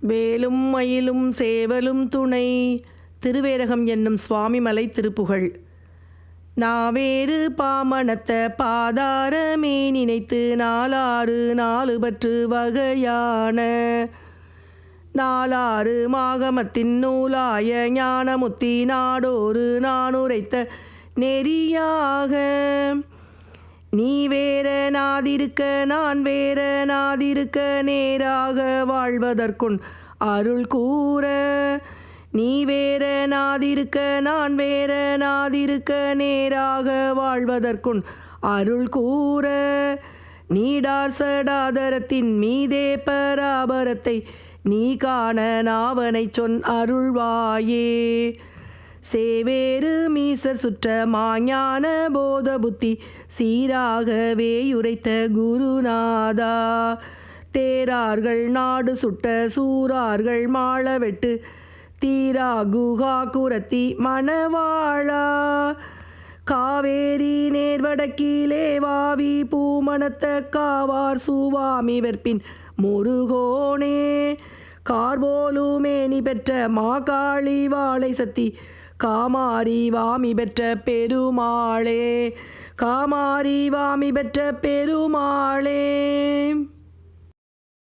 வேலும் மயிலும் சேவலும் துணை. திருவேரகம் என்னும் சுவாமிமலை திருப்புகழ். நாவேறு பாமணத்த பாதாரமே நினைத்து நாலாறு நாலு பற்று வகையான. நாலாறு மாகமத்தின் நூலாய ஞானமுத்தி நாடோறு நானுரைத்த நெறியாக. நீ வேற நாதிருக்க நான் வேற நாதிருக்க நேராக வாழ்வதற்குன் அருள் கூற. நீ வேற நாதிருக்க நான் வேற நாதிருக்க நேராக வாழ்வதற்குன் அருள் கூற. நீடார் சடாதரத்தின் மீதே பராபரத்தை நீ காண நாவனை சொன் அருள்வாயே. சேவேறு மீசர் சுற்ற மாஞான போத புத்தி சீராகவே உரைத்த குருநாதா. தேரார்கள் நாடு சுட்ட சூரார்கள் மாளவெட்டு தீரா குஹா குரத்தி மணவாழா காவேரி நேர்வடக்கிலே வாவி பூமணத்த காவார் சுவாமி வெற்பின் முருகோனே. கார்போலுமேனி பெற்ற மாகாளி வாழை சத்தி காமாரி வாமி பெற்ற பெருமாளே. காமாரி வாமி பெற்ற பெருமாளே.